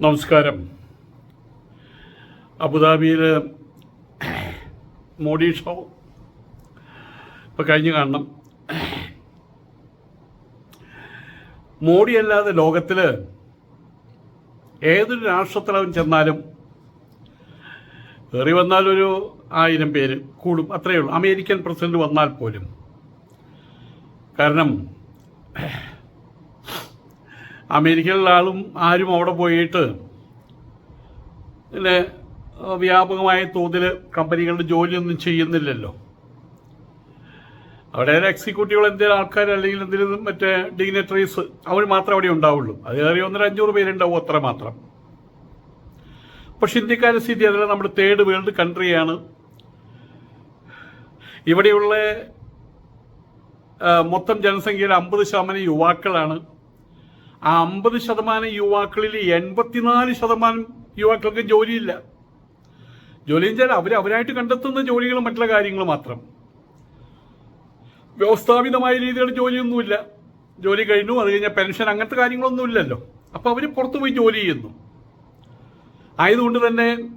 നമസ്കാരം. അബുദാബിയിൽ മോഡി ഷോ ഇപ്പം കഴിഞ്ഞ് കാണണം. മോഡി അല്ലാതെ ലോകത്തിൽ ഏതൊരു രാഷ്ട്രത്തിലവൻ ചെന്നാലും കയറി വന്നാലൊരു ആയിരം പേര് കൂടും അത്രയേ ഉള്ളൂ. അമേരിക്കൻ പ്രസിഡന്റ് വന്നാൽ പോലും. കാരണം അമേരിക്കയിലുള്ള ആളും ആരും അവിടെ പോയിട്ട് പിന്നെ വ്യാപകമായ തോതിൽ കമ്പനികളുടെ ജോലിയൊന്നും ചെയ്യുന്നില്ലല്ലോ. അവിടെ എക്സിക്യൂട്ടീവുകൾ എന്തെങ്കിലും ആൾക്കാർ അല്ലെങ്കിൽ എന്തെങ്കിലും മറ്റേ ഡിഗ്നറ്ററീസ് അവർ മാത്രം അവിടെ ഉണ്ടാവുള്ളൂ. അത് കയറി ഒന്നര അഞ്ഞൂറ് പേരുണ്ടാവും അത്ര മാത്രം. പക്ഷെ ഇന്ത്യക്കാരുടെ സ്ഥിതി അതല്ല. നമ്മുടെ തേർഡ് വേൾഡ് കൺട്രിയാണ് ഇവിടെയുള്ള മൊത്തം ജനസംഖ്യയിൽ അമ്പത് ശതമാനം യുവാക്കളാണ്. ആ അമ്പത് ശതമാനം യുവാക്കളിൽ എൺപത്തിനാല് ശതമാനം യുവാക്കൾക്ക് ജോലിയില്ല. ജോലി വെച്ചാൽ അവർ അവരായിട്ട് കണ്ടെത്തുന്ന ജോലികൾ മറ്റുള്ള കാര്യങ്ങൾ മാത്രം. വ്യവസ്ഥാപിതമായ രീതിയിലുള്ള ജോലിയൊന്നുമില്ല. ജോലി കഴിഞ്ഞു അത് കഴിഞ്ഞാൽ പെൻഷൻ അങ്ങനത്തെ കാര്യങ്ങളൊന്നും ഇല്ലല്ലോ. അപ്പോൾ അവർ പുറത്തുപോയി ജോലി ചെയ്യുന്നു. ആയതുകൊണ്ട് തന്നെ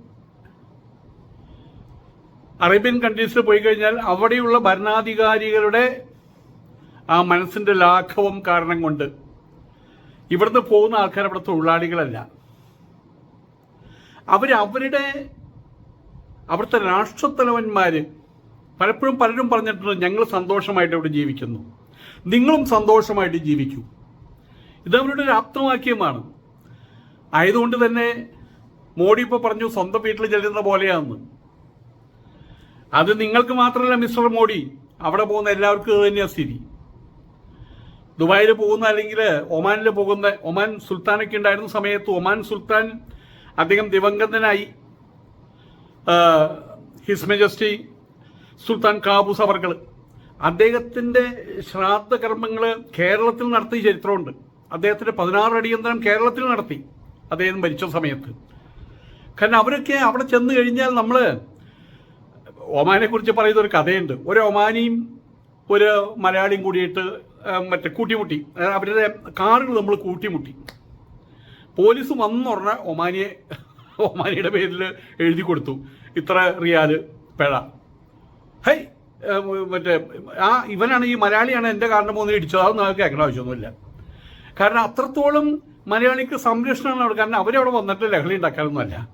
അറേബ്യൻ കൺട്രീസിൽ പോയി കഴിഞ്ഞാൽ അവിടെയുള്ള ഭരണാധികാരികളുടെ ആ മനസ്സിന്റെ ലാഘവം കാരണം കൊണ്ട് ഇവിടുന്ന് പോകുന്ന ആൾക്കാർ അവിടെ തൊഴിലാളികളല്ല. അവർ അവരുടെ അവിടുത്തെ രാഷ്ട്രത്തലവന്മാർ പലപ്പോഴും പലരും പറഞ്ഞിട്ടുണ്ട് ഞങ്ങൾ സന്തോഷമായിട്ട് ഇവിടെ ജീവിക്കുന്നു. നിങ്ങളും സന്തോഷമായിട്ട് ജീവിക്കൂ. ഇത് അവരുടെ ഒരു ആപ്തവാക്യമാണ്. ആയതുകൊണ്ട് തന്നെ മോഡി ഇപ്പോൾ പറഞ്ഞു സ്വന്തം വീട്ടിൽ ചെല്ലുന്ന പോലെയാണെന്ന് അത് നിങ്ങൾക്ക് മാത്രമല്ല മിസ്റ്റർ മോഡി അവിടെ പോകുന്ന എല്ലാവർക്കും തന്നെയാണ് സ്ഥിതി. ദുബായിൽ പോകുന്ന അല്ലെങ്കിൽ ഒമാനിൽ പോകുന്ന ഒമാൻ സുൽത്താനൊക്കെ ഉണ്ടായിരുന്ന സമയത്ത് ഒമാൻ സുൽത്താൻ അദ്ദേഹം ദിവംഗതനായി ഹിസ് മെജസ്റ്റി സുൽത്താൻ കാബൂസ് അവർകൾ അദ്ദേഹത്തിന്റെ ശ്രാദ്ധ കർമ്മങ്ങൾ കേരളത്തിൽ നടത്തിയ ചരിത്രമുണ്ട്. അദ്ദേഹത്തിന്റെ പതിനാറ് അടിയന്തരം കേരളത്തിൽ നടത്തി അദ്ദേഹം മരിച്ച സമയത്ത്. കാരണം അവരൊക്കെ അവിടെ ചെന്ന് കഴിഞ്ഞാൽ നമ്മൾ ഒമാനെക്കുറിച്ച് പറയുന്ന ഒരു കഥയുണ്ട്. ഒരു ഒമാനിയും ഒരു മലയാളിയും കൂടിയിട്ട് മറ്റേ കൂട്ടിമുട്ടി. അവരുടെ കാറുകൾ നമ്മൾ കൂട്ടിമുട്ടി. പോലീസ് വന്നു പറഞ്ഞ ഒമാനിയെ ഒമാനിയുടെ പേരിൽ എഴുതി കൊടുത്തു. ഇത്ര റിയാൽ പിഴ. ഹൈ മറ്റേ ആ ഇവനാണ് ഈ മലയാളിയാണ് എന്റെ കാറിന്റെ മൂന്ന് ഇടിച്ചത്. അതൊന്നും അവർക്ക് കേൾക്കേണ്ട ആവശ്യമൊന്നുമില്ല. കാരണം അത്രത്തോളം മലയാളിക്ക് സംരക്ഷണമാണ് അവിടെ. കാരണം അവരവിടെ വന്നിട്ട് ലഹളി ഉണ്ടാക്കാനൊന്നുമല്ല.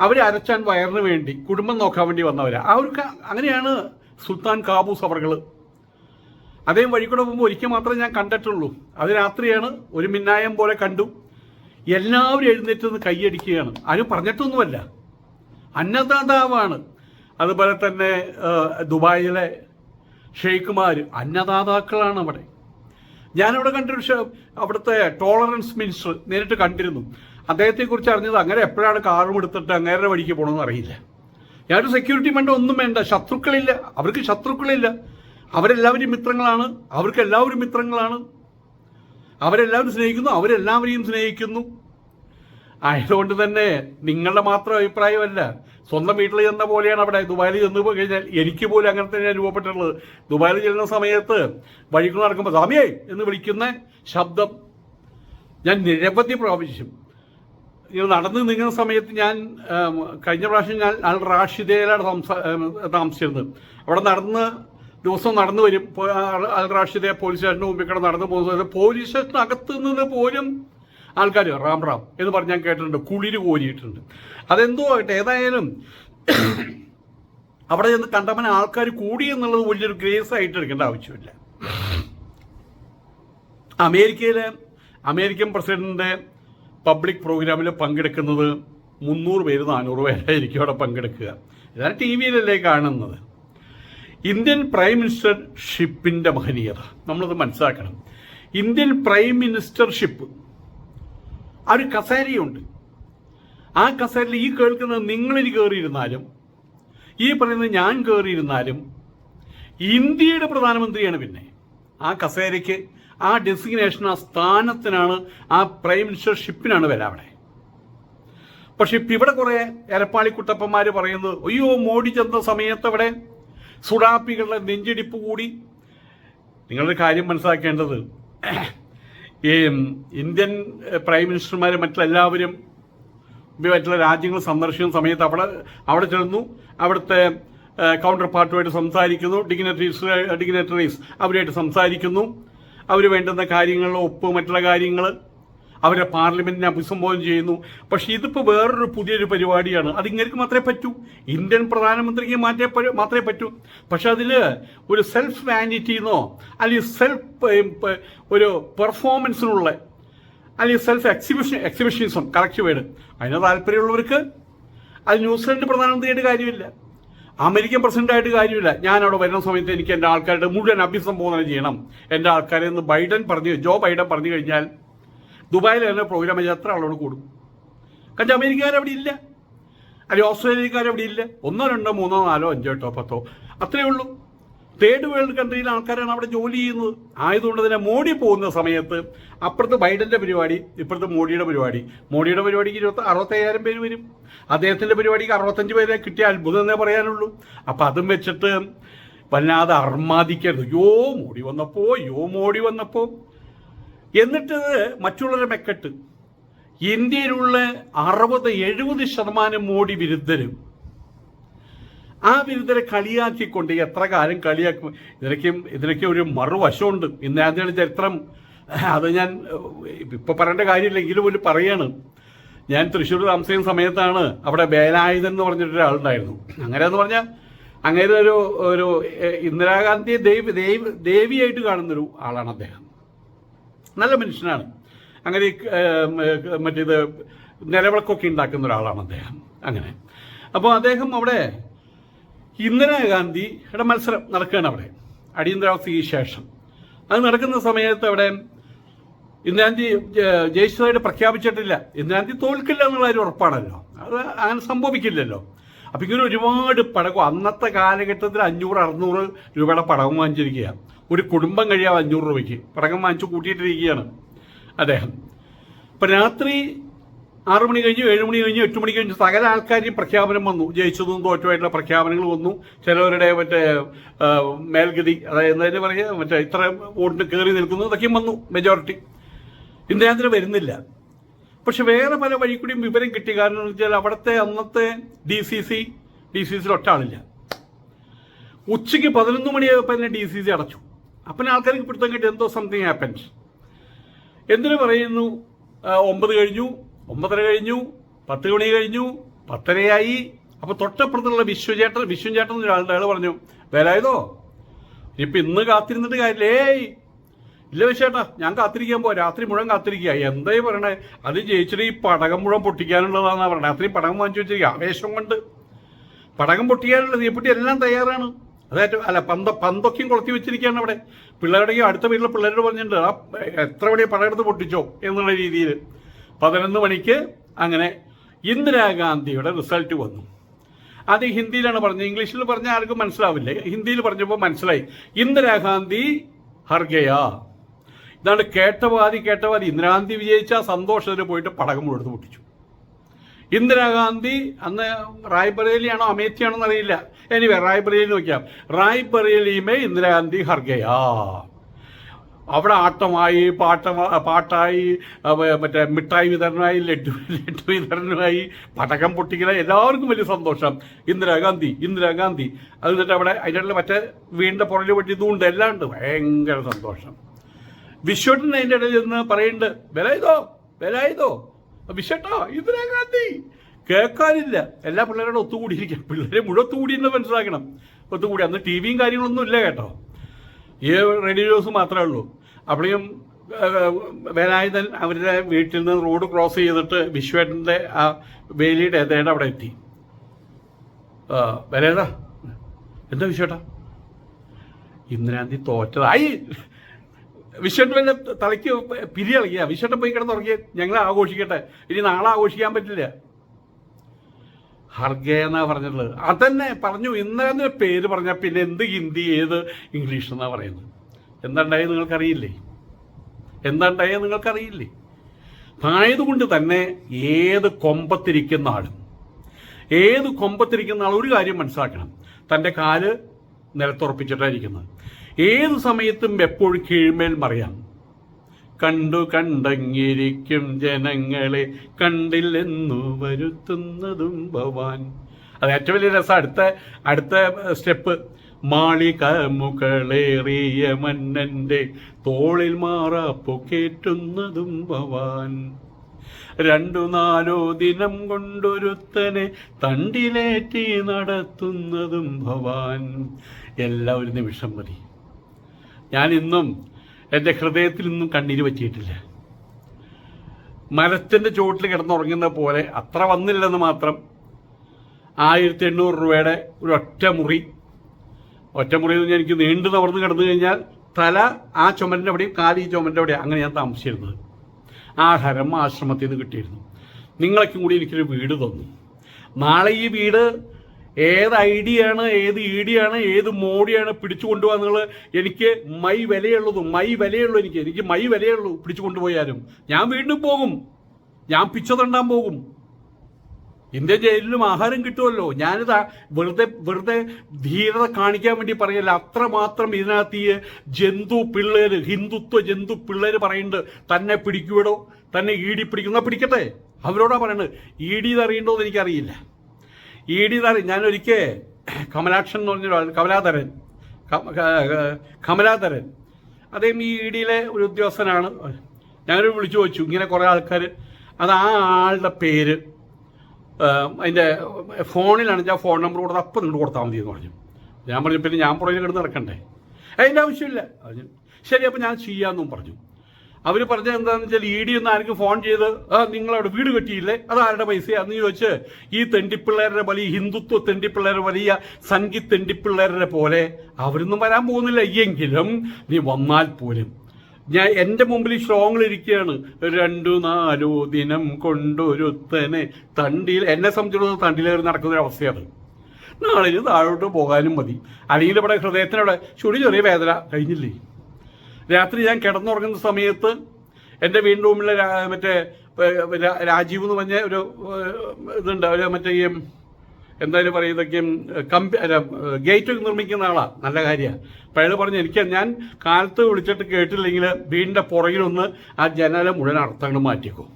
അവർ അരച്ചാൻ വയറിന് വേണ്ടി കുടുംബം നോക്കാൻ വേണ്ടി വന്നവരാ. ആ ഒരു അങ്ങനെയാണ് സുൽത്താൻ കാബൂസ് അവർകൾ അദ്ദേഹം വഴിക്കൂടെ പോകുമ്പോൾ ഒരിക്കൽ മാത്രമേ ഞാൻ കണ്ടിട്ടുള്ളൂ. അത് രാത്രിയാണ് ഒരു മിന്നായം പോലെ കണ്ടു. എല്ലാവരും എഴുന്നേറ്റ് നിന്ന് കൈയടിക്കുകയാണ്. ആരും പറഞ്ഞിട്ടൊന്നുമല്ല. അന്നദാതാവാണ്. അതുപോലെ തന്നെ ദുബായിലെ ഷെയ്ഖുമാർ അന്നദാതാക്കളാണ് അവിടെ. ഞാനവിടെ കണ്ടൊരു അവിടുത്തെ ടോളറൻസ് മിനിസ്റ്റർ നേരിട്ട് കണ്ടിരുന്നു. അദ്ദേഹത്തെക്കുറിച്ച് അറിഞ്ഞത് അങ്ങനെ എപ്പോഴാണ് കാറും എടുത്തിട്ട് അങ്ങേരുടെ വഴിക്ക് പോകണമെന്ന് അറിയില്ല. ഞാനൊരു സെക്യൂരിറ്റി വേണ്ട ഒന്നും വേണ്ട. ശത്രുക്കളില്ല. അവർക്ക് ശത്രുക്കളില്ല. അവരെല്ലാവരും മിത്രങ്ങളാണ്. അവർക്ക് എല്ലാവരും മിത്രങ്ങളാണ്. അവരെല്ലാവരും സ്നേഹിക്കുന്നു അവരെല്ലാവരെയും സ്നേഹിക്കുന്നു. ആയതുകൊണ്ട് തന്നെ നിങ്ങളുടെ മാത്രം അഭിപ്രായമല്ല സ്വന്തം വീട്ടിൽ ചെന്ന പോലെയാണ് അവിടെ. ദുബായിൽ ചെന്ന് പോയി കഴിഞ്ഞാൽ എനിക്ക് പോലും അങ്ങനെ തന്നെ അനുഭവപ്പെട്ടിട്ടുള്ളത് ദുബായിൽ ചെല്ലുന്ന സമയത്ത് വഴികൾ നടക്കുമ്പോൾ സ്വാമിയേ എന്ന് വിളിക്കുന്ന ശബ്ദം ഞാൻ നിരവധി പ്രാവശ്യം ഇങ്ങനെ നടന്ന് നീങ്ങുന്ന സമയത്ത് ഞാൻ കഴിഞ്ഞ പ്രാവശ്യം ഞാൻ അൽ റാഷിദയിലാണ് താമസിച്ചിരുന്നത്. അവിടെ നടന്ന് ദിവസം നടന്നു വരും. അൽ- റാഷിദെ പോലീസ് സ്റ്റേഷന് മുമ്പിൽ കൂടെ നടന്നു പോകുന്നത് പോലീസ് പോലീസ് സ്റ്റേഷനകത്ത് നിന്ന് പോലും ആൾക്കാർ റാം റാം എന്ന് പറഞ്ഞ് ഞാൻ കേട്ടിട്ടുണ്ട്. കുളിര് കോരിയിട്ടുണ്ട്. അതെന്തോ ആകട്ടെ ഏതായാലും അവിടെ ചെന്ന് കണ്ടവൻ ആൾക്കാർ കൂടി എന്നുള്ളത് വലിയൊരു ഗ്രേസ് ആയിട്ട് എടുക്കേണ്ട ആവശ്യമില്ല. അമേരിക്കയിലെ അമേരിക്കൻ പ്രസിഡന്റിന്റെ പബ്ലിക് പ്രോഗ്രാമിൽ പങ്കെടുക്കുന്നത് മുന്നൂറ് പേര് നാനൂറ് പേരായിരിക്കും അവിടെ പങ്കെടുക്കുക. ഇതാണ് ടി വിയിലല്ലേ കാണുന്നത്. ഇന്ത്യൻ പ്രൈം മിനിസ്റ്റർ ഷിപ്പിന്റെ മഹനീയത. നമ്മളത് മനസ്സിലാക്കണം. ഇന്ത്യൻ പ്രൈം മിനിസ്റ്റർഷിപ്പ് ആ ഒരു കസേരയുണ്ട്. ആ കസേരയിൽ ഈ കേൾക്കുന്നത് നിങ്ങളിൽ കയറിയിരുന്നാലും ഈ പറയുന്നത് ഞാൻ കയറിയിരുന്നാലും ഇന്ത്യയുടെ പ്രധാനമന്ത്രിയാണ് പിന്നെ. ആ കസേരയ്ക്ക് ആ ഡെസിഗ്നേഷൻ ആ സ്ഥാനത്തിനാണ് ആ പ്രൈം മിനിസ്റ്റർഷിപ്പിനാണ് വില അവിടെ പക്ഷെ ഇപ്പം ഇവിടെ കുറെ എരപ്പാളി കുട്ടപ്പന്മാർ പറയുന്നത് അയ്യോ മോഡി ചെന്ന സമയത്ത് അവിടെ സുഡാപ്പികളുടെ നെഞ്ചിടിപ്പ് കൂടി. നിങ്ങളൊരു കാര്യം മനസ്സിലാക്കേണ്ടത്. ഈ ഇന്ത്യൻ പ്രൈം മിനിസ്റ്റർമാർ മറ്റെല്ലാവരും മറ്റുള്ള രാജ്യങ്ങൾ സന്ദർശിക്കുന്ന സമയത്ത് അവിടെ അവിടെ ചെന്നു അവിടുത്തെ കൗണ്ടർ പാർട്ടുമായിട്ട് സംസാരിക്കുന്നു. ഡിഗ്നറ്ററീസ് ഡിഗ്നറ്ററീസ് അവരുമായിട്ട് സംസാരിക്കുന്നു. അവർ വേണ്ടുന്ന കാര്യങ്ങൾ ഒപ്പ് മറ്റുള്ള കാര്യങ്ങൾ അവരെ പാർലമെന്റിനെ അഭിസംബോധന ചെയ്യുന്നു. പക്ഷെ ഇതിപ്പോൾ വേറൊരു പുതിയൊരു പരിപാടിയാണ്. അത് ഇങ്ങനെ മാത്രമേ പറ്റൂ. ഇന്ത്യൻ പ്രധാനമന്ത്രിക്ക് മാറ്റേ മാത്രമേ പറ്റൂ. പക്ഷെ അതിൽ ഒരു സെൽഫ് വാനിറ്റി എന്നോ അല്ലെങ്കിൽ സെൽഫ് ഒരു പെർഫോമൻസിനുള്ള അല്ലെങ്കിൽ self exhibition exhibitionism correct word അതിന് താല്പര്യമുള്ളവർക്ക് അത് ന്യൂസിലൻഡ് പ്രധാനമന്ത്രിയായിട്ട് കാര്യമില്ല. അമേരിക്കൻ പ്രസിഡന്റായിട്ട് കാര്യമില്ല. ഞാൻ അവിടെ വരുന്ന സമയത്ത് എനിക്ക് എന്റെ ആൾക്കാരുടെ മുഴുവൻ അഭിസംബോധന ചെയ്യണം. എന്റെ ആൾക്കാരെ എന്ന് ബൈഡൻ പറഞ്ഞു ജോ ബൈഡൻ പറഞ്ഞു കഴിഞ്ഞാൽ ദുബായിൽ തന്നെ പ്രോഗ്രാം ചെയ്ത് എത്ര ആളോട് കൂടും? കാരണം അമേരിക്കക്കാർ അവിടെ ഇല്ല. അല്ലെങ്കിൽ ഓസ്ട്രേലിയക്കാർ അവിടെ ഇല്ല. ഒന്നോ രണ്ടോ മൂന്നോ നാലോ അഞ്ചോ എട്ടോ പത്തോ. അത്രയേ ഉള്ളൂ. തേർഡ് വേൾഡ് കൺട്രിയിലെ ആൾക്കാരാണ് അവിടെ ജോലി ചെയ്യുന്നത്. ആയതുകൊണ്ട് തന്നെ മോഡി പോകുന്ന സമയത്ത് അപ്പുറത്ത് ബൈഡന്റെ പരിപാടി ഇപ്പുറത്ത് മോഡിയുടെ പരിപാടി. മോഡിയുടെ പരിപാടിക്ക് ഇരുപത്തി അറുപത്തയ്യായിരം പേര് വരും. അദ്ദേഹത്തിന്റെ പരിപാടിക്ക് അറുപത്തഞ്ച് പേരെ കിട്ടിയ അത്ഭുതം എന്നേ പറയാനുള്ളൂ. അപ്പം അതും വെച്ചിട്ട് വല്ലാതെ അർമാദിക്കരുത്. യോ മോഡി വന്നപ്പോ യോ മോഡി വന്നപ്പോ. എന്നിട്ട് മറ്റുള്ളവരെ മെക്കെട്ട്. ഇന്ത്യയിലുള്ള അറുപത് എഴുപത് ശതമാനം മോഡി വിരുദ്ധരും. ആ വിരുദ്ധരെ കളിയാക്കിക്കൊണ്ട് എത്ര കാലം കളിയാക്കും. ഇതിനൊക്കെയും ഇതിനൊക്കെ ഒരു മറുവശമുണ്ട്. ഇന്ന് ഇന്ദിരാഗാന്ധിയുടെ ചരിത്രം അത് ഞാൻ ഇപ്പൊ പറയേണ്ട കാര്യമില്ലെങ്കിലും ഒരു പറയാണ്. ഞാൻ തൃശ്ശൂർ താമസിക്കുന്ന സമയത്താണ് അവിടെ വേലായുധൻ എന്ന് പറഞ്ഞിട്ട് ഒരാളുണ്ടായിരുന്നു. അങ്ങനെ എന്ന് പറഞ്ഞാൽ അങ്ങനെ ഒരു ഒരു ദേവി ദേവി ദേവിയായിട്ട് കാണുന്നൊരു ആളാണ് അദ്ദേഹം. നല്ല മനുഷ്യനാണ്. അങ്ങനെ മറ്റേത് നിലവിളക്കൊക്കെ ഉണ്ടാക്കുന്ന ഒരാളാണ് അദ്ദേഹം. അങ്ങനെ. അപ്പോൾ അദ്ദേഹം അവിടെ ഇന്ദിരാഗാന്ധിയുടെ മത്സരം നടക്കുകയാണ് അവിടെ. അടിയന്തരാവസ്ഥയ്ക്ക് ശേഷം. അത് നടക്കുന്ന സമയത്ത് അവിടെ ഇന്ദിരാഗാന്ധി ജയിച്ചതായിട്ട് പ്രഖ്യാപിച്ചിട്ടില്ല. ഇന്ദിരാഗാന്ധി തോൽക്കില്ല എന്നുള്ള ഒരു ഉറപ്പാണല്ലോ. അത് അങ്ങനെ സംഭവിക്കില്ലല്ലോ. അപ്പം ഇങ്ങനെ ഒരുപാട് പടകം അന്നത്തെ കാലഘട്ടത്തിൽ അഞ്ഞൂറ് അറുന്നൂറ് രൂപയുടെ പടകം വാങ്ങിച്ചിരിക്കുക ഒരു കുടുംബം കഴിയാം അഞ്ഞൂറ് രൂപയ്ക്ക്. പടക്കം വാങ്ങിച്ചു കൂട്ടിയിട്ടിരിക്കുകയാണ് അദ്ദേഹം. ഇപ്പം രാത്രി ആറു മണി കഴിഞ്ഞു ഏഴ് മണി കഴിഞ്ഞു എട്ട് മണി കഴിഞ്ഞു സകല ആൾക്കാരും പ്രഖ്യാപനം വന്നു. ജയിച്ചതും തോറ്റുമായിട്ടുള്ള പ്രഖ്യാപനങ്ങൾ വന്നു. ചിലവരുടെ മറ്റേ മേൽഗതി അതായത് എന്തായാലും പറയുക മറ്റേ ഇത്ര വോട്ടിന് കയറി നിൽക്കുന്നു ഇതൊക്കെയും വന്നു മെജോറിറ്റി ഇന്ദിരാഗാന്ധി വരുന്നില്ല. പക്ഷെ വേറെ പല വഴി കൂടിയും വിവരം കിട്ടി. കാരണം എന്ന് വെച്ചാൽ അവിടുത്തെ അന്നത്തെ D C C D C സിയിൽ ഒറ്റ ആളില്ല. ഉച്ചയ്ക്ക് പതിനൊന്ന് മണിയായപ്പോൾ തന്നെ ഡി സി സി അടച്ചു. അപ്പം ആൾക്കാർക്ക് പിടുത്തം കിട്ടി. എന്തോ സംതിങ് ഹാപ്പൻസ് എന്തിനു പറയുന്നു? ഒമ്പത് കഴിഞ്ഞു. ഒമ്പതര കഴിഞ്ഞു. പത്ത് മണി കഴിഞ്ഞു. പത്തരയായി. അപ്പോൾ തൊട്ടപ്പുറത്തുള്ള വിശ്വചേട്ടൻ വിശ്വചേട്ടൻ ഒരാളുടെ അയാൾ പറഞ്ഞു വേലായതോ ഇപ്പൊ ഇന്ന് കാത്തിരുന്നിട്ട് കാര്യമില്ല. ഏയ് ഇല്ല വിശേട്ടാ ഞാൻ കാത്തിരിക്കാൻ പോവാ. രാത്രി മുഴുവൻ കാത്തിരിക്കുക. എന്തായി പറയണേ? അത് ജയിച്ചിട്ട് ഈ പടകം മുഴുവൻ പൊട്ടിക്കാനുള്ളതാണെന്നാ പറയുന്നത് രാത്രി പടകം വാങ്ങിച്ചു വെച്ചിരിക്കുക. ആവേശം കൊണ്ട്. പടകം പൊട്ടിക്കാനുള്ള തീപ്പെട്ടി എല്ലാം തയ്യാറാണ്. അതായത് അല്ല പന്ത പന്തൊക്കെയും കൊളുത്തി വെച്ചിരിക്കുകയാണ് അവിടെ. പിള്ളേരുടെ അടുത്ത വീട്ടിലെ പിള്ളേരോട് പറഞ്ഞിട്ടുണ്ട് ആ എത്ര വലിയ പടയെടുത്ത് പൊട്ടിച്ചോ? എന്നുള്ള രീതിയിൽ. പതിനൊന്ന് മണിക്ക് അങ്ങനെ ഇന്ദിരാഗാന്ധിയുടെ റിസൾട്ട് വന്നു. അത് ഹിന്ദിയിലാണ് പറഞ്ഞത്. ഇംഗ്ലീഷിൽ പറഞ്ഞ ആർക്കും മനസ്സിലാവില്ല. ഹിന്ദിയിൽ പറഞ്ഞപ്പോൾ മനസ്സിലായി. ഇന്ദിരാഗാന്ധി ഹർഗയ. ഇതാണ് കേട്ടവാദി കേട്ടവാദി ഇന്ദിരാഗാന്ധി വിജയിച്ച സന്തോഷത്തിന് പോയിട്ട് പടകം എടുത്ത് പൊട്ടിച്ചു. ഇന്ദിരാഗാന്ധി അന്ന് റായ്ബറേലിയാണോ അമേത്തിയാണോ എന്നറിയില്ല. എനിവേ റായ്ബറേലി നോക്കിയാം. റായ്ബറേലിയുമേ ഇന്ദിരാഗാന്ധി ഹർഗയാ. അവിടെ ആട്ടമായി പാട്ട പാട്ടായി മറ്റേ മിഠായി വിതരണമായി ലഡു ലഡു വിതരണമായി പടക്കം പൊട്ടിക്കല എല്ലാവർക്കും വലിയ സന്തോഷം. ഇന്ദിരാഗാന്ധി ഇന്ദിരാഗാന്ധി. അത് എന്നിട്ട് അവിടെ അതിന്റെ മറ്റേ വീടിന്റെ പുറകിൽ പറ്റി ഇതുണ്ട് എല്ലാം ഉണ്ട്. ഭയങ്കര സന്തോഷം. വിശ്വട്ടൻ അതിന്റെ ഇടയിൽ നിന്ന് പറയുന്നുണ്ട് വില ഇതോ വില ഇതോ വിശ്വട്ടോ ഇന്ദിരാഗാന്ധി. കേൾക്കാനില്ല. എല്ലാ പിള്ളേരോടും ഒത്തുകൂടിയിരിക്കാം. പിള്ളേരെ മുഴുവൻ ഒത്തുകൂടിയെന്ന് മനസ്സിലാക്കണം. ഒത്തുകൂടി. അന്ന് ടി വിയും കാര്യങ്ങളൊന്നും ഇല്ല കേട്ടോ. ഈ റേഡിയോ ന്യൂസ് മാത്രമേ ഉള്ളൂ. അപ്പോഴും വേലായുധൻ അവരുടെ വീട്ടിൽ നിന്ന് റോഡ് ക്രോസ് ചെയ്തിട്ട് വിശ്വേട്ടന്റെ ആ വേലിയുടെ എതേടെ അവിടെ എത്തി. വരേതാ എന്താ വിശ്വേട്ടാ? ഇന്ദിരാഗാന്ധി തോറ്റതായി. വിശ്വട്ടൻ തലയ്ക്ക് പിരി കളിക്കുക വിശ്വട്ടൻ പോയി കിടന്നുറങ്ങിയ. ഞങ്ങൾ ആഘോഷിക്കട്ടെ. ഇനി നാളെ ആഘോഷിക്കാൻ പറ്റില്ല. ഹർഗേ എന്നാ പറഞ്ഞിട്ടുള്ളത്. അതന്നെ പറഞ്ഞു. ഇന്നലെ പേര് പറഞ്ഞാൽ പിന്നെ എന്ത് ഹിന്ദി ഏത് ഇംഗ്ലീഷ് എന്നാ പറയുന്നത്. എന്താണ്ടായി നിങ്ങൾക്കറിയില്ലേ? എന്താണ്ടായി നിങ്ങൾക്കറിയില്ലേ? ആയതുകൊണ്ട് തന്നെ ഏത് കൊമ്പത്തിരിക്കുന്ന ആളും ഏത് കൊമ്പത്തിരിക്കുന്ന ആൾ ഒരു കാര്യം മനസ്സിലാക്കണം. തന്റെ കാൽ നിലത്തുറപ്പിച്ചിട്ടായിരിക്കുന്നത് ഏത് സമയത്തും എപ്പോഴും കീഴ്മേൽ മറിയാം. കണ്ടു കണ്ടങ്ങിരിക്കും ജനങ്ങളെ കണ്ടില്ലെന്നു വരുത്തുന്നതും ഭവാൻ. അത് ഏറ്റവും വലിയ രസം. അടുത്ത അടുത്ത സ്റ്റെപ്പ്. മാളിക മുകളേറിയ മന്നന്റെ തോളിൽ മാറാപ്പു കേറ്റുന്നതും ഭവാൻ. രണ്ടു നാലോ ദിനം കൊണ്ടൊരുത്തനെ തണ്ടിലേറ്റി നടത്തുന്നതും ഭവാൻ. എല്ലാവരും ഒരു നിമിഷം മതി. ഞാൻ ഇന്നും എന്റെ ഹൃദയത്തിൽ ഇന്നും കണ്ണീര് പറ്റിയിട്ടില്ല മരത്തിന്റെ ചുവട്ടിൽ കിടന്നുറങ്ങുന്ന പോലെ അത്ര വന്നില്ലെന്ന് മാത്രം ആയിരത്തി എണ്ണൂറ് രൂപയുടെ ഒരു ഒറ്റ മുറി. ഒറ്റ മുറിയിൽ നിന്ന് എനിക്ക് നീണ്ടു നവർന്ന് കിടന്നു കഴിഞ്ഞാൽ തല ആ ചുമരിന്റെ അവിടെയും കാൽ ഈ അവിടെയും. അങ്ങനെ ഞാൻ താമസിച്ചിരുന്നത്. ആഹാരം ആശ്രമത്തിൽ നിന്ന് കിട്ടിയിരുന്നു. നിങ്ങളൊക്കെ കൂടി എനിക്കൊരു വീട് തന്നു. നാളെ ഈ വീട് ഏത് ഐഡിയ ആണ് ഏത് ഇ ഡിയാണ് ഏത് മോഡിയാണ് പിടിച്ചു കൊണ്ടുപോകുന്നത് എനിക്ക് മൈ വിലയുള്ളൂ മൈ വിലയുള്ളൂ എനിക്ക്. എനിക്ക് മൈ വിലയുള്ളൂ പിടിച്ചു കൊണ്ടുപോയാലും. ഞാൻ വീണ്ടും പോകും. ഞാൻ പിച്ച തണ്ടാൻ പോകും. ഇന്ത്യൻ ജയിലിലും ആഹാരം കിട്ടുമല്ലോ. ഞാനിത് വെറുതെ വെറുതെ ധീരത കാണിക്കാൻ വേണ്ടി പറയല്ല. അത്രമാത്രം ഇതിനകത്ത് ഈ ജന്തു പിള്ളേര് ഹിന്ദുത്വ ജന്തു പിള്ളേര് പറയുന്നുണ്ട്. തന്നെ പിടിക്കുവിടോ തന്നെ ഈടി പിടിക്കുന്ന പിടിക്കട്ടെ? അവരോടാ പറയുന്നത് ഈടി അറിയണ്ടോ എന്ന് എനിക്കറിയില്ല. ഈടി തറ ഞാനൊരിക്കൽ കമലാക്ഷൻ എന്ന് പറഞ്ഞ ഒരാൾ കമലാധരൻ കമലാധരൻ. അദ്ദേഹം ഈ ഇ ഡിയിലെ ഒരു ഉദ്യോഗസ്ഥനാണ്. ഞാനൊരു വിളിച്ചു ചോദിച്ചു ഇങ്ങനെ കുറേ ആൾക്കാർ അത് ആ ആളുടെ പേര് അതിന്റെ ഫോണിലാണെങ്കിൽ ആ ഫോൺ നമ്പർ കൊടുത്ത് അപ്പം നിങ്ങൾ കൊടുത്താൽ മതി എന്ന് പറഞ്ഞു. ഞാൻ പറഞ്ഞു പിന്നെ ഞാൻ പുറകിൽ കിടന്ന് നടക്കണ്ടേ? അതിന്റെ ആവശ്യമില്ല. ശരി അപ്പം ഞാൻ ചെയ്യാമെന്നും പറഞ്ഞു. അവർ പറഞ്ഞ എന്താണെന്ന് വെച്ചാൽ ഇ ഡി ഒന്ന് ആർക്കും ഫോൺ ചെയ്ത് നിങ്ങളവിടെ വീട് കെട്ടിയില്ലേ? അത് ആരുടെ പൈസയാന്ന് ചോദിച്ച് ഈ തെണ്ടിപ്പിള്ളേരുടെ വലിയ ഹിന്ദുത്വ തെണ്ടിപ്പിള്ളേരുടെ വലിയ സംഗി തെണ്ടിപ്പിള്ളേരുടെ പോലെ അവരൊന്നും വരാൻ പോകുന്നില്ല. എങ്കിലും നീ വന്നാൽ പോലും. ഞാൻ എന്റെ മുമ്പിൽ സ്ട്രോങ്ങിൽ ഇരിക്കുകയാണ് രണ്ടു നാലോ ദിനം കൊണ്ടൊരുത്തനെ തണ്ടിയിൽ എന്നെ സംബന്ധിച്ചിടത്തോളം തണ്ടിലേറി നടക്കുന്ന അവസ്ഥയാണ്. നാളെ ഇനി താഴോട്ട് പോകാനും മതി. അല്ലെങ്കിൽ ഇവിടെ ഹൃദയത്തിനവിടെ ചുടി ചെറിയ വേദന കഴിഞ്ഞില്ലേ? രാത്രി ഞാൻ കിടന്നുറങ്ങുന്ന സമയത്ത് എന്റെ വീടിന്റെ മുമ്പിലെ മറ്റേ രാജീവ് എന്ന് പറഞ്ഞ ഒരു ഇതുണ്ട്. ഒരു മറ്റേ ഈ എന്തായാലും പറയുന്നതൊക്കെ കമ്പി അല്ല ഗേറ്റ് നിർമ്മിക്കുന്ന ആളാണ് നല്ല കാര്യമാണ് അപ്പം അയാൾ പറഞ്ഞു എനിക്ക് ഞാൻ കാലത്ത് വിളിച്ചിട്ട് കേട്ടില്ലെങ്കിൽ വീടിന്റെ പുറകിലൊന്ന് ആ ജനല മുഴുവൻ അർത്ഥങ്ങൾ മാറ്റിക്കും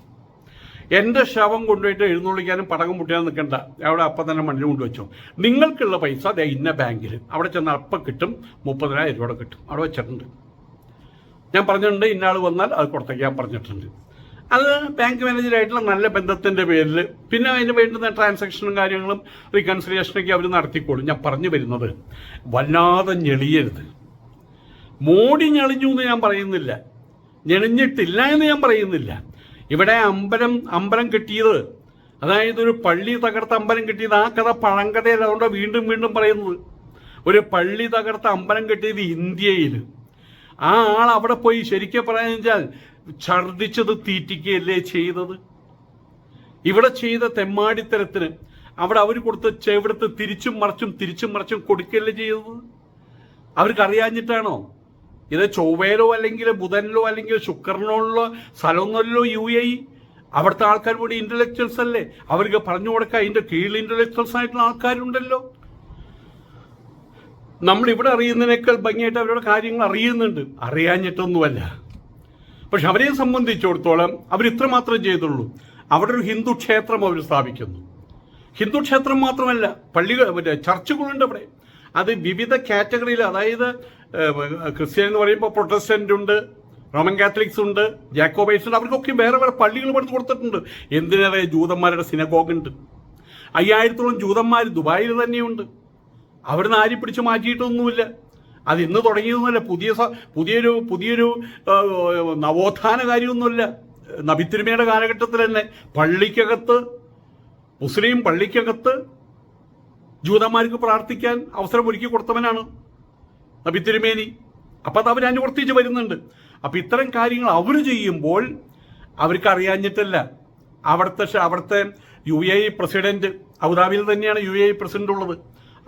എന്റെ ശവം കൊണ്ടുപോയിട്ട് എഴുന്നള്ളിക്കാനും പടകം മുട്ടിയാൻ നിൽക്കണ്ട. അവിടെ അപ്പം തന്നെ മണ്ണിൽ കൊണ്ടുവച്ചു. നിങ്ങൾക്കുള്ള പൈസ ദേ ഇന്ന ബാങ്കിൽ. അവിടെ ചെന്ന് അപ്പം കിട്ടും മുപ്പതിനായിരം രൂപ കിട്ടും. അവിടെ വെച്ചിട്ടുണ്ട്. ഞാൻ പറഞ്ഞിട്ടുണ്ട് ഇന്നാൾ വന്നാൽ അത് കൊടുത്തേക്കാൻ പറഞ്ഞിട്ടുണ്ട്. അത് ബാങ്ക് മാനേജറായിട്ടുള്ള നല്ല ബന്ധത്തിന്റെ പേരിൽ പിന്നെ അതിന് വേണ്ടുന്ന ട്രാൻസാക്ഷനും കാര്യങ്ങളും റീകൺസിലിയേഷനൊക്കെ അവർ നടത്തിക്കോളും. ഞാൻ പറഞ്ഞു വരുന്നത് വല്ലാതെ ഞെളിയരുത്. മോടി ഞെളിഞ്ഞു എന്ന് ഞാൻ പറയുന്നില്ല. ഞെളിഞ്ഞിട്ടില്ല എന്ന് ഞാൻ പറയുന്നില്ല. ഇവിടെ അമ്പലം അമ്പലം കിട്ടിയത് അതായത് ഒരു പള്ളി തകർത്ത അമ്പലം കിട്ടിയത് ആ കഥ പഴങ്കഥയല്ല വീണ്ടും വീണ്ടും പറയുന്നത്. ഒരു പള്ളി തകർത്ത അമ്പലം കിട്ടിയത് ഇന്ത്യയിൽ ആ ആൾ അവിടെ പോയി ശരിക്കും പറയാൻ വെച്ചാൽ ഛർദിച്ചത് തീറ്റിക്കുകയല്ലേ ചെയ്തത്? ഇവിടെ ചെയ്ത തെമ്മാടിത്തരത്തിന് അവിടെ അവർ കൊടുത്ത ചെവിടത്ത് തിരിച്ചും മറിച്ചും തിരിച്ചും മറിച്ചും കൊടുക്കുകയല്ലേ ചെയ്തത്? അവർക്ക് അറിയാഞ്ഞിട്ടാണോ ഇത് ചൊവ്വയിലോ അല്ലെങ്കിൽ ബുധനിലോ അല്ലെങ്കിൽ ശുക്രനോ ഉള്ള സ്ഥലമൊന്നുമല്ലോ യു എ അവിടുത്തെ ആൾക്കാർ കൂടി ഇന്റലക്ച്വൽസ് അല്ലേ? അവർക്ക് പറഞ്ഞു കൊടുക്കുക അതിന്റെ കീഴിൽ ഇന്റലക്ച്വൽസ് ആയിട്ടുള്ള ആൾക്കാരുണ്ടല്ലോ. നമ്മൾ ഇവിടെ അറിയുന്നതിനേക്കാൾ ഭംഗിയായിട്ട് അവരുടെ കാര്യങ്ങൾ അറിയുന്നുണ്ട്. അറിയാഞ്ഞിട്ടൊന്നുമല്ല. പക്ഷെ അവരെ സംബന്ധിച്ചിടത്തോളം അവർ ഇത്രമാത്രം ചെയ്തുള്ളൂ. അവിടെ ഒരു ഹിന്ദു ക്ഷേത്രം അവർ സ്ഥാപിക്കുന്നു. ഹിന്ദു ക്ഷേത്രം മാത്രമല്ല പള്ളികൾ മറ്റേ ചർച്ചുകളുണ്ട് അവിടെ. അത് വിവിധ കാറ്റഗറിയിൽ അതായത് ക്രിസ്ത്യൻ എന്ന് പറയുമ്പോൾ പ്രൊട്ടസ്റ്റന്റ് ഉണ്ട് റോമൻ കാത്തലിക്സ് ഉണ്ട് ജാക്കോബൈസ് ഉണ്ട് അവർക്കൊക്കെ വേറെ വേറെ പള്ളികൾ പണിത് കൊടുത്തിട്ടുണ്ട്. എന്തിനേറെ ജൂതന്മാരുടെ സിനഗോഗ് ഉണ്ട് അയ്യായിരത്തോളം ജൂതന്മാർ ദുബായിൽ തന്നെയുണ്ട്. അവിടുന്ന് ആരി പിടിച്ച് മാറ്റിയിട്ടൊന്നുമില്ല. അത് ഇന്ന് തുടങ്ങിയതൊന്നുമല്ല. പുതിയ പുതിയൊരു പുതിയൊരു നവോത്ഥാന കാര്യമൊന്നുമില്ല. നബിത്തിരുമയുടെ കാലഘട്ടത്തിൽ തന്നെ പള്ളിക്കകത്ത് മുസ്ലിം പള്ളിക്കകത്ത് ജൂതന്മാർക്ക് പ്രാർത്ഥിക്കാൻ അവസരം ഒരുക്കി കൊടുത്തവനാണ് നബിത്തിരുമേനി. അപ്പം അത് അവർ അനുവർത്തിച്ച് വരുന്നുണ്ട്. അപ്പം ഇത്തരം കാര്യങ്ങൾ അവർ ചെയ്യുമ്പോൾ അവർക്ക് അറിയാഞ്ഞിട്ടല്ല. അവിടുത്തെ അവിടുത്തെ യു എ പ്രസിഡന്റ് അബുദാബിയിൽ തന്നെയാണ് യു എ പ്രസിഡന്റ് ഉള്ളത്.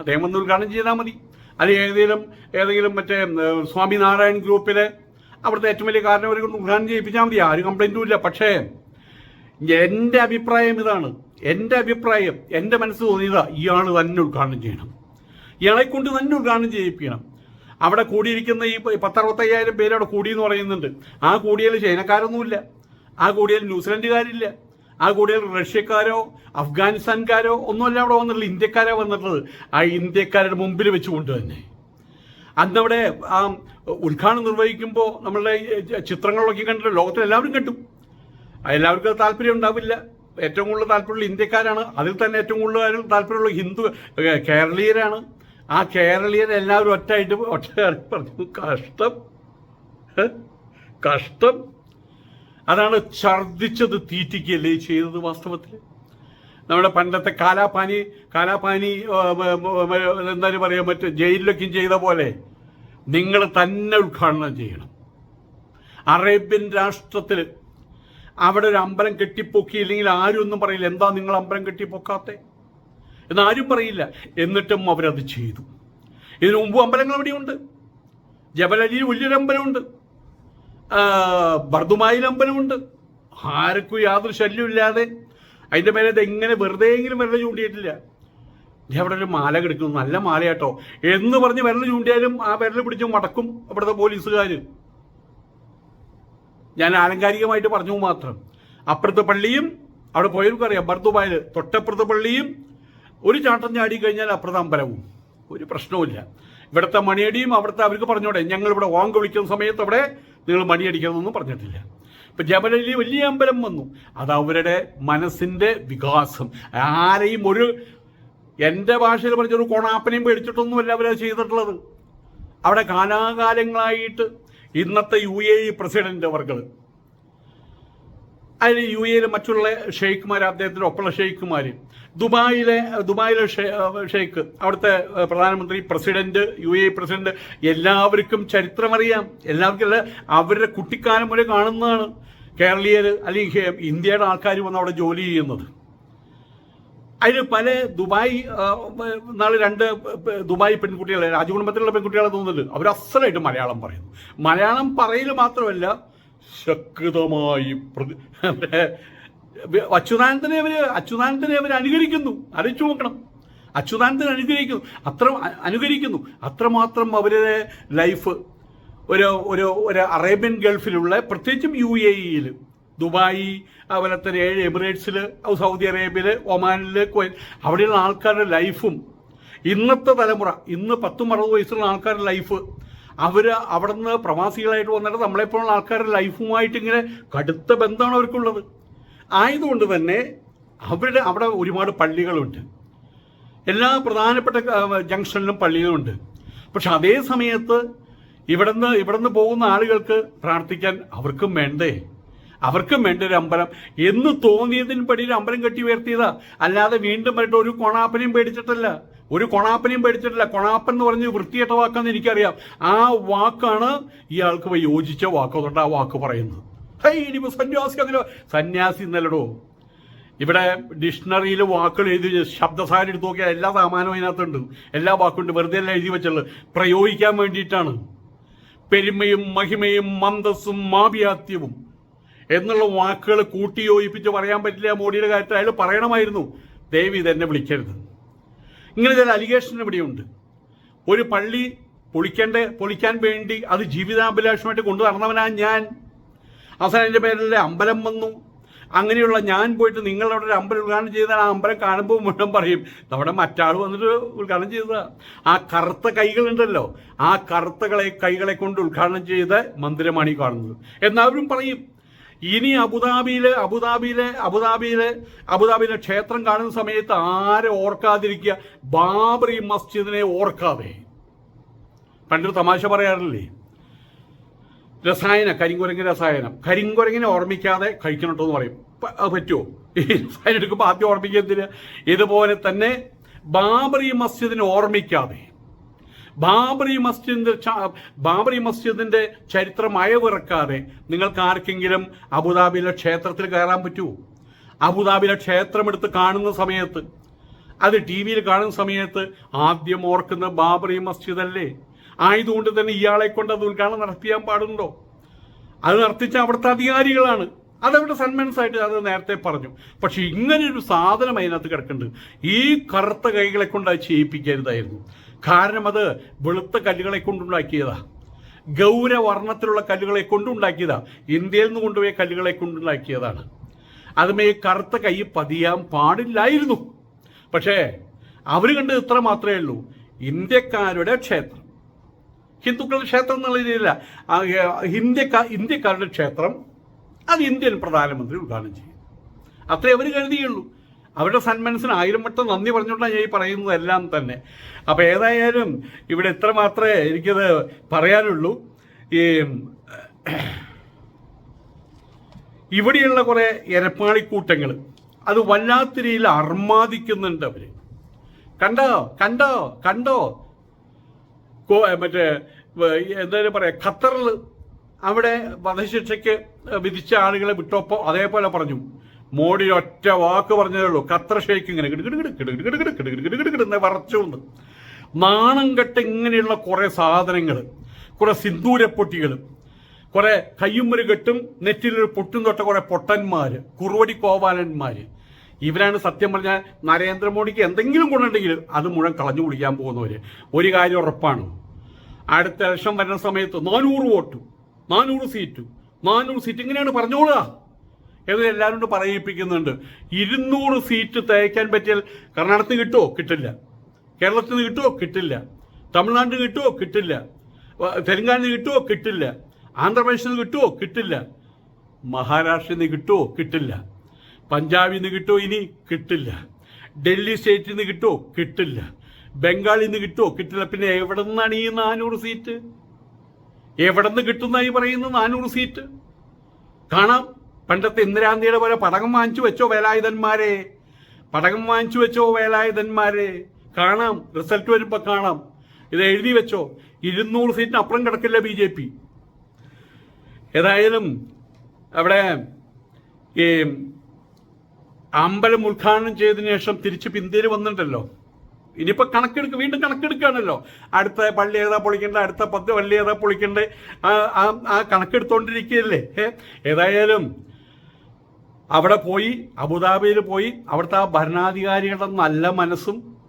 അദ്ദേഹം വന്ന് ഉദ്ഘാടനം ചെയ്താൽ മതി. അല്ലെങ്കിൽ ഏതെങ്കിലും ഏതെങ്കിലും മറ്റേ സ്വാമിനാരായൺ ഗ്രൂപ്പിലെ അവിടുത്തെ ഏറ്റവും വലിയ കാരണം അവരെ കൊണ്ട് ഉദ്ഘാടനം ചെയ്യിപ്പിച്ചാൽ മതി. ആരും കംപ്ലൈന്റും ഇല്ല പക്ഷേ എന്റെ അഭിപ്രായം ഇതാണ്. എന്റെ അഭിപ്രായം എന്റെ മനസ്സ് തോന്നിയതാ ഇയാൾ തന്നെ ഉദ്ഘാടനം ചെയ്യണം. ഇയാളെ കൊണ്ട് തന്നെ ഉദ്ഘാടനം ചെയ്യിപ്പിക്കണം. അവിടെ കൂടിയിരിക്കുന്ന ഈ പത്തറുപത്തയ്യായിരം പേര് അവിടെ കൂടിയെന്ന് പറയുന്നുണ്ട്. ആ കൂടിയതിൽ ചൈനക്കാരൊന്നുമില്ല. ആ കൂടിയതിൽ ന്യൂസിലൻഡുകാരില്ല. ആ കൂടെ റഷ്യക്കാരോ അഫ്ഗാനിസ്ഥാൻകാരോ ഒന്നുമല്ല അവിടെ വന്നിട്ടുള്ളത് ഇന്ത്യക്കാരോ വന്നിട്ടുള്ളത്. ആ ഇന്ത്യക്കാരുടെ മുമ്പിൽ വെച്ചുകൊണ്ട് തന്നെ അന്നവിടെ ആ ഉദ്ഘാടനം നിർവഹിക്കുമ്പോൾ നമ്മളുടെ ചിത്രങ്ങളൊക്കെ കണ്ടിട്ട് ലോകത്തിൽ എല്ലാവരും കണ്ടു. എല്ലാവർക്കും താല്പര്യം ഉണ്ടാവില്ല. ഏറ്റവും കൂടുതൽ താല്പര്യമുള്ള ഇന്ത്യക്കാരാണ്. അതിൽ തന്നെ ഏറ്റവും കൂടുതൽ താല്പര്യമുള്ള ഹിന്ദു കേരളീയരാണ്. ആ കേരളീയരെ എല്ലാവരും ഒറ്റയായിട്ട് ഒറ്റ പറഞ്ഞു. കഷ്ടം. കഷ്ടം. അതാണ് ഛർദിച്ചത് തീറ്റിക്കുകയല്ലേ ചെയ്തത് വാസ്തവത്തിൽ? നമ്മുടെ പണ്ടത്തെ കാലാപാനി കാലാപാനി എന്താ പറയുക മറ്റ് ജയിലിലൊക്കെ ചെയ്ത പോലെ നിങ്ങൾ തന്നെ ഉദ്ഘാടനം ചെയ്യണം. അറേബ്യൻ രാഷ്ട്രത്തിൽ അവിടെ ഒരു അമ്പലം കെട്ടിപ്പൊക്കി കെട്ടിപ്പൊക്കിയില്ലെങ്കിൽ ആരും ഒന്നും പറയില്ല. എന്താ നിങ്ങൾ അമ്പലം കെട്ടിപ്പൊക്കാത്തെ? എന്നാരും പറയില്ല. എന്നിട്ടും അവരത് ചെയ്തു. ഇതിനു മുമ്പ് അമ്പലങ്ങൾ എവിടെയുണ്ട് ജബലലിയിൽ വലിയൊരു അമ്പലമുണ്ട്. ആ, ലംബനമുണ്ട്. ആർക്കും യാതൊരു ശല്യമില്ലാതെ അതിന്റെ മേലെ എങ്ങനെ വെറുതെ എങ്കിലും വിരൽ ചൂണ്ടിയിട്ടില്ല. അവിടെ ഒരു മാല കിടക്കുന്നു. നല്ല മാലയാട്ടോ. എന്ന് പറഞ്ഞ് വിരൽ ചൂണ്ടിയാലും ആ വിരൽ പിടിച്ച് മടക്കും അവിടുത്തെ പോലീസുകാർ ഞാൻ ആലങ്കാരികമായിട്ട് പറഞ്ഞു മാത്രം. അപ്പുറത്തെ പള്ളിയും അവിടെ പോയവർക്ക് അറിയാം ബർദുബായിൽ തൊട്ടപ്പുറത്തെ പള്ളിയും ഒരു ചാട്ടം ചാടി കഴിഞ്ഞാൽ അപ്പുറത്തെ അമ്പലവും. ഒരു പ്രശ്നവുമില്ല. ഇവിടുത്തെ മണിയടിയും അവിടുത്തെ അവർക്ക് പറഞ്ഞോടെ. ഞങ്ങൾ ഇവിടെ ഓങ്ക വിളിക്കുന്ന സമയത്ത് അവിടെ നിങ്ങൾ മണിയടിക്കണമെന്നൊന്നും പറഞ്ഞിട്ടില്ല. ഇപ്പം ജബലലി വലിയ അമ്പലം വന്നു. അത് അവരുടെ മനസ്സിന്റെ വികാസം. ആരെയും ഒരു എന്റെ ഭാഷയിൽ പറഞ്ഞൊരു കോണാപ്പനെയും പേടിച്ചിട്ടൊന്നുമല്ല അവരത് ചെയ്തിട്ടുള്ളത്. അവിടെ കാലാകാലങ്ങളായിട്ട് ഇന്നത്തെ യു എ ഇ പ്രസിഡന്റ് അവർകൾ അതിൽ യു എയിലെ മറ്റുള്ള ഷെയ്ഖുമാർ അദ്ദേഹത്തിന്റെ ഒപ്പമുള്ള ഷെയ്ഖുമാർ ദുബായിലെ ദുബായിലെ ഷെയ്ഖ് അവിടുത്തെ പ്രധാനമന്ത്രി പ്രസിഡന്റ് യു എ പ്രസിഡന്റ് എല്ലാവർക്കും ചരിത്രമറിയാം. എല്ലാവർക്കും അവരുടെ കുട്ടിക്കാലം മുതലേ കാണുന്നതാണ് കേരളീയർ അല്ലെങ്കിൽ ഇന്ത്യയുടെ ആൾക്കാർ വന്ന് അവിടെ ജോലി ചെയ്യുന്നത്. അതിന് പല ദുബായ് നാളെ രണ്ട് ദുബായ് പെൺകുട്ടികളെ രാജകുടുംബത്തിലുള്ള പെൺകുട്ടികളെ തോന്നുന്നുണ്ട്. അവർ അസലായിട്ട് മലയാളം പറയുന്നു. മലയാളം പറയൽ മാത്രമല്ല ശക്തമായി പ്രതി അച്യുതാനന്ദനെ അവർ അച്യുതാനന്ദനെ അവർ അനുകരിക്കുന്നു. അറിയിച്ചു നോക്കണം. അച്യുതാനന്ദൻ അനുകരിക്കുന്നു. അത്ര അനുകരിക്കുന്നു. അത്രമാത്രം അവരുടെ ലൈഫ് ഒരു ഒരു ഒരു അറേബ്യൻ ഗൾഫിലുള്ള പ്രത്യേകിച്ചും യു എ ഇയിൽ ദുബായ് അതുപോലെ തന്നെ ഏഴ് എമിറേറ്റ്സിൽ സൗദി അറേബ്യയിൽ ഒമാനിൽ കുവൈറ്റ് അവിടെയുള്ള ആൾക്കാരുടെ ലൈഫും ഇന്നത്തെ തലമുറ ഇന്ന് പത്തും അറുപത് വയസ്സുള്ള ആൾക്കാരുടെ ലൈഫ് അവർ അവിടെ നിന്ന് പ്രവാസികളായിട്ട് വന്നിട്ട് നമ്മളെപ്പോഴുള്ള ആൾക്കാരുടെ ലൈഫുമായിട്ട് ഇങ്ങനെ കടുത്ത ബന്ധമാണ് അവർക്കുള്ളത്. ആയതുകൊണ്ട് തന്നെ അവരുടെ അവിടെ ഒരുപാട് പള്ളികളുണ്ട്. എല്ലാ പ്രധാനപ്പെട്ട ജംഗ്ഷനിലും പള്ളികളുണ്ട്. പക്ഷെ അതേ സമയത്ത് ഇവിടുന്ന് ഇവിടുന്ന് പോകുന്ന ആളുകൾക്ക് പ്രാർത്ഥിക്കാൻ അവർക്കും വേണ്ടേ? അവർക്കും വേണ്ട ഒരു അമ്പലം. എന്ന് തോന്നിയതിന് പടി ഒരു അമ്പലം കെട്ടി ഉയർത്തിയതാ. അല്ലാതെ വീണ്ടും മറ്റൊരു കോണാപ്പനയും പേടിച്ചിട്ടല്ല. ഒരു കൊണാപ്പനെയും പഠിച്ചിട്ടില്ല കൊണാപ്പൻ എന്ന് പറഞ്ഞ് വൃത്തികെട്ട വാക്കാന്ന് എനിക്കറിയാം. ആ വാക്കാണ് ഇയാൾക്ക് യോജിച്ച വാക്ക്. അതുകൊണ്ട് ആ വാക്ക് പറയുന്നത്. ഹൈ ഇനി സന്യാസി അങ്ങനെ സന്യാസി എന്നല്ലടോ ഇവിടെ ഡിക്ഷണറിയിൽ വാക്കുകൾ എഴുതി ശബ്ദസാരം എടുത്ത് നോക്കിയാൽ എല്ലാ സാമാനവും അതിനകത്തുണ്ട്. എല്ലാ വാക്കുണ്ട് വെറുതെ എല്ലാം എഴുതി വെച്ചുള്ളത് പ്രയോഗിക്കാൻ വേണ്ടിയിട്ടാണ്. പെരുമയും മഹിമയും മന്ദസ്സും മാവിയാത്യവും എന്നുള്ള വാക്കുകൾ കൂട്ടി യോജിപ്പിച്ച് പറയാൻ പറ്റില്ല മോഡിയുടെ കാര്യത്തിൽ. അയാൾ പറയണമായിരുന്നു. ദേവി ഇതെന്നെ വിളിക്കരുത്. ഇങ്ങനെ ചില അലിഗേഷൻ ഇവിടെയുണ്ട്. ഒരു പള്ളി പൊളിക്കേണ്ട പൊളിക്കാൻ വേണ്ടി അത് ജീവിതാഭിലാഷമായിട്ട് കൊണ്ടു നടന്നവനാ ഞാൻ. അവസാനം എന്റെ പേരിൽ അമ്പലം വന്നു. അങ്ങനെയുള്ള ഞാൻ പോയിട്ട് നിങ്ങൾ അവിടെ ഒരു അമ്പലം ഉദ്ഘാടനം ചെയ്താൽ ആ അമ്പലം കാണുമ്പോൾ മുഴുവൻ പറയും നമ്മുടെ മറ്റാൾ വന്നിട്ട് ഉദ്ഘാടനം ചെയ്ത ആ കറുത്ത കൈകളുണ്ടല്ലോ ആ കറുത്ത കളെ- കൈകളെ കൊണ്ട് ഉദ്ഘാടനം ചെയ്ത മന്ദിരമാണ് ഈ കാണുന്നത്. എന്നാവരും പറയും ഇനി അബുദാബിയിലെ അബുദാബിയിലെ അബുദാബിയിലെ അബുദാബിയിലെ ക്ഷേത്രം കാണുന്ന സമയത്ത് ആരെ ഓർക്കാതിരിക്കുക? ബാബറി മസ്ജിദിനെ ഓർക്കാതെ. പണ്ടൊരു തമാശ പറയാറില്ലേ? രസായന കരിങ്കുരങ്ങിന് രസായനം. കരിങ്കുരങ്ങിനെ ഓർമ്മിക്കാതെ കഴിക്കണം എന്ന് പറയും. അത് പറ്റുമോ ഈ രസായനം എടുക്കുമ്പോൾ ആദ്യം ഓർമ്മിക്കത്തില്ല ഇതുപോലെ തന്നെ ബാബറി മസ്ജിദിനെ ഓർമ്മിക്കാതെ. ബാബറി മസ്ജിദിന്റെ ബാബറി മസ്ജിദിന്റെ ചരിത്രം അയവിറക്കാതെ നിങ്ങൾക്ക് ആർക്കെങ്കിലും അബുദാബിയിലെ ക്ഷേത്രത്തിൽ കയറാൻ പറ്റുമോ അബുദാബിയിലെ ക്ഷേത്രം എടുത്ത് കാണുന്ന സമയത്ത് അത് ടി വിയിൽ കാണുന്ന സമയത്ത് ആദ്യം ഓർക്കുന്ന ബാബറി മസ്ജിദ് അല്ലേ ആയതുകൊണ്ട് തന്നെ ഇയാളെ കൊണ്ട് അത് ഉദ്ഘാടനം നടത്തിയാൻ പാടുണ്ടോ? അത് നടത്തിച്ച അവിടുത്തെ അധികാരികളാണ്. അതവിടെ സന്മൻസ് ആയിട്ട് അത് നേരത്തെ പറഞ്ഞു. പക്ഷെ ഇങ്ങനെ ഒരു സാധനം അതിനകത്ത് കിടക്കുന്നുണ്ട്. ഈ കറുത്ത കൈകളെ കൊണ്ട് അത് ചെയ്യിപ്പിക്കരുതായിരുന്നു. കാരണം അത് വെളുത്ത കല്ലുകളെ കൊണ്ടുണ്ടാക്കിയതാ. ഗൗരവർണത്തിലുള്ള കല്ലുകളെ കൊണ്ടുണ്ടാക്കിയതാ. ഇന്ത്യയിൽ നിന്ന് കൊണ്ടുപോയ കല്ലുകളെ കൊണ്ടുണ്ടാക്കിയതാണ്. അതുമേ കറുത്ത കൈ പതിയാൻ പാടില്ലായിരുന്നു. പക്ഷേ അവർ കണ്ട് ഇത്ര മാത്രമേ ഉള്ളൂ. ഇന്ത്യക്കാരുടെ ക്ഷേത്രം. ഹിന്ദുക്കളുടെ ക്ഷേത്രം എന്നുള്ള രീതിയിലല്ല. ഇന്ത്യക്കാർ ഇന്ത്യക്കാരുടെ ക്ഷേത്രം അത് ഇന്ത്യൻ പ്രധാനമന്ത്രി ഉദ്ഘാടനം ചെയ്യും. അത്രേ അവർ കരുതിയുള്ളൂ. അവരുടെ സന്മനസ്സിന് ആയിരം വട്ടം നന്ദി പറഞ്ഞുകൊണ്ടാണ് ഞാൻ ഈ പറയുന്നതെല്ലാം തന്നെ. അപ്പോൾ ഏതായാലും ഇവിടെ ഇത്ര മാത്രമേ എനിക്കത് പറയാനുള്ളൂ. ഈ ഇവിടെയുള്ള കുറേ എരപ്പാളിക്കൂട്ടങ്ങൾ അത് വല്ലാത്ത രീതിയിൽ അർമാദിക്കുന്നുണ്ട് അവർ. കണ്ടോ? കണ്ടോ? കണ്ടോ? മറ്റേ എന്തായാലും പറയാ ഖത്തറിൽ അവിടെ വധശിക്ഷയ്ക്ക് വിധിച്ച ആളുകളെ വിട്ടോപ്പോ അതേപോലെ പറഞ്ഞു. മോഡി ഒറ്റ വാക്ക് പറഞ്ഞതേ ഉള്ളൂ ഖത്തർ ഷെയ്ക്ക് ഇങ്ങനെ കിടുകിടുകിട് കിടുകിടുകിട് കിടുകിടുകിട് എന്ന് വറച്ചുകൊണ്ട് നാണം കെട്ട് ഇങ്ങനെയുള്ള കുറെ സാധനങ്ങൾ കുറെ സിന്ദൂരപ്പൊട്ടികൾ കുറെ കയ്യുമ്മര് കെട്ടും നെറ്റിലൊരു പൊട്ടും തൊട്ട കുറെ പൊട്ടന്മാര് കുറുവടി കോപാലന്മാര് ഇവരാണ് സത്യം പറഞ്ഞാൽ നരേന്ദ്രമോദിക്ക് എന്തെങ്കിലും ഗുണമുണ്ടെങ്കിൽ അത് മുഴുവൻ കളഞ്ഞു കുടിക്കാൻ പോകുന്നവര് ഒരു കാര്യം ഉറപ്പാണ് അടുത്ത ഇലക്ഷൻ വരുന്ന സമയത്ത് നാനൂറ് വോട്ട് നാനൂറ് സീറ്റ് നാനൂറ് സീറ്റ് ഇങ്ങനെയാണ് പറഞ്ഞോളുക എന്ന് എല്ലാവരും പറയിപ്പിക്കുന്നുണ്ട്. ഇരുന്നൂറ് സീറ്റ് തയ്ക്കാൻ പറ്റിയാൽ കർണാടകത്തിൽ കിട്ടുമോ കിട്ടില്ല. കേരളത്തിൽ നിന്ന് കിട്ടുമോ കിട്ടില്ല. തമിഴ്നാട്ടിൽ നിന്ന് കിട്ടുമോ കിട്ടില്ല. തെലങ്കാനയിൽ കിട്ടുമോ കിട്ടില്ല. ആന്ധ്രാപ്രദേശിൽ നിന്ന് കിട്ടുമോ കിട്ടില്ല. മഹാരാഷ്ട്രയിൽ നിന്ന് കിട്ടുമോ കിട്ടില്ല. പഞ്ചാബിൽ നിന്ന് കിട്ടുമോ ഇനി കിട്ടില്ല. ഡൽഹി സ്റ്റേറ്റിൽ നിന്ന് കിട്ടുമോ കിട്ടില്ല. ബംഗാളിൽ നിന്ന് കിട്ടുമോ കിട്ടില്ല. പിന്നെ എവിടെ നിന്നാണ് ഈ നാനൂറ് സീറ്റ് എവിടെ നിന്ന് കിട്ടുന്നതായി പറയുന്ന നാനൂറ് സീറ്റ് കാണാം. പണ്ടത്തെ ഇന്ദിരാന്തിയുടെ പോലെ പടകം വാങ്ങിച്ചു വെച്ചോ വേലായുധന്മാരെ? പടകം വാങ്ങിച്ചു വെച്ചോ വേലായുധന്മാരെ? കാണാം റിസൾട്ട് വരുമ്പോ കാണാം. ഇത് എഴുതി വെച്ചോ. ഇരുന്നൂറ് സീറ്റിന് അപ്പുറം കിടക്കില്ല ബി ജെ പി. ഏതായാലും അവിടെ ഈ അമ്പലം ഉദ്ഘാടനം ചെയ്തതിനു ശേഷം തിരിച്ച് പിന്തിരി വന്നിട്ടുണ്ടല്ലോ. ഇനിയിപ്പോ കണക്കെടുക്ക് വീണ്ടും കണക്കെടുക്കുകയാണല്ലോ. അടുത്ത പള്ളി ഏതാ പൊളിക്കേണ്ടത്? അടുത്ത പത്ത് പള്ളി ഏതാ ആ- ആ കണക്കെടുത്തോണ്ടിരിക്കുകയല്ലേ? ഏതായാലും അവിടെ പോയി അബുദാബിയിൽ പോയി അവിടുത്തെ ആ ഭരണാധികാരികളുടെ നല്ല മനസ്സും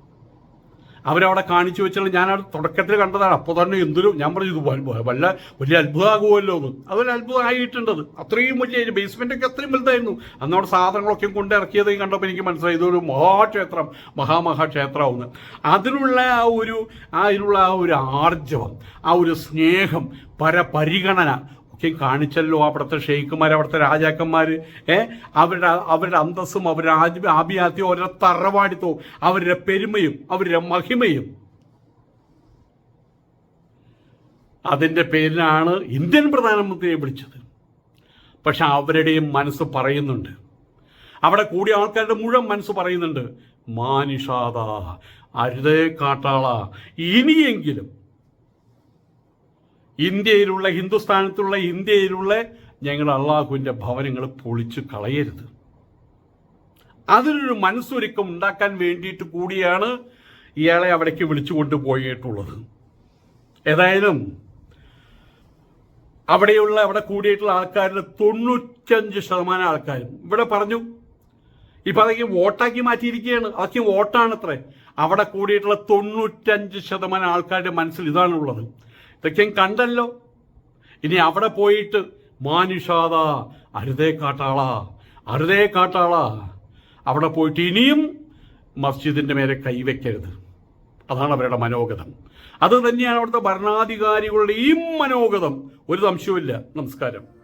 അവരവിടെ കാണിച്ചു വെച്ചാൽ ഞാൻ അവിടെ തുടക്കത്തിൽ കണ്ടതാണ്. അപ്പോൾ തന്നെ എന്തിനും ഞാൻ പറഞ്ഞു ഇത് വല്ല- വലിയ അത്ഭുതമാകുമല്ലോ എന്ന്. അതൊരു അത്ഭുതമായിട്ടുണ്ടത് അത്രയും വലിയ ബേസ്മെന്റ് ഒക്കെ അത്രയും വലുതായിരുന്നു. അന്ന് അവിടെ സാധനങ്ങളൊക്കെ കൊണ്ട് ഇറക്കിയത് കണ്ടപ്പോൾ എനിക്ക് മനസ്സിലായി ഇതൊരു മഹാക്ഷേത്രം മഹാമഹാക്ഷേത്രമാവുന്നു. അതിനുള്ള ആ ഒരു അതിനുള്ള ആ ഒരു ആർജവം ആ ഒരു സ്നേഹം പരപരിഗണന ഒക്കെ കാണിച്ചല്ലോ അവിടുത്തെ ഷെയ്ഖുമാർ അവിടുത്തെ രാജാക്കന്മാർ ഏ? അവരുടെ അവരുടെ അന്തസ്സും അവരുടെ ആജ് ആഭിയാത്യവും അവരുടെ തറവാടിത്തവും അവരുടെ പെരുമയും അവരുടെ മഹിമയും. അതിന്റെ പേരിലാണ് ഇന്ത്യൻ പ്രധാനമന്ത്രിയെ വിളിച്ചത്. പക്ഷെ അവരുടെയും മനസ്സ് പറയുന്നുണ്ട്. അവിടെ കൂടിയ ആൾക്കാരുടെ മുഴുവൻ മനസ്സ് പറയുന്നുണ്ട് മാനിഷാദ അരുതേ കാട്ടാള ഇനിയെങ്കിലും ഇന്ത്യയിലുള്ള ഹിന്ദുസ്ഥാനത്തുള്ള ഇന്ത്യയിലുള്ള ഞങ്ങൾ അള്ളാഹുവിന്റെ ഭവനങ്ങൾ പൊളിച്ചു കളയരുത്. അതിനൊരു മനസ്സൊരുക്കം ഉണ്ടാക്കാൻ വേണ്ടിയിട്ട് കൂടിയാണ് ഇയാളെ അവിടേക്ക് വിളിച്ചു കൊണ്ടുപോയിട്ടുള്ളത്. ഏതായാലും അവിടെയുള്ള അവിടെ കൂടിയിട്ടുള്ള ആൾക്കാരിൽ തൊണ്ണൂറ്റഞ്ച് ശതമാനം ആൾക്കാരും ഇവിടെ പറഞ്ഞു ഇപ്പൊ അതൊക്കെ വോട്ടാക്കി മാറ്റിയിരിക്കുകയാണ്. അതൊക്കെ വോട്ടാണത്രേ. അവിടെ കൂടിയിട്ടുള്ള തൊണ്ണൂറ്റഞ്ച് ശതമാനം ആൾക്കാരുടെ മനസ്സിൽ ഇതാണുള്ളത്. ഇതൊക്കെ കണ്ടല്ലോ. ഇനി അവിടെ പോയിട്ട് മാനുഷാദ അരുതേ കാട്ടാള അരുതേ കാട്ടാള. അവിടെ പോയിട്ട് ഇനിയും മസ്ജിദിന്റെ മേലെ കൈവയ്ക്കരുത് അതാണ് അവരുടെ മനോഗതം. അത് തന്നെയാണ് അവിടുത്തെ ഭരണാധികാരികളുടെ ഈ മനോഗതം. ഒരു സംശയവുമില്ല. നമസ്കാരം.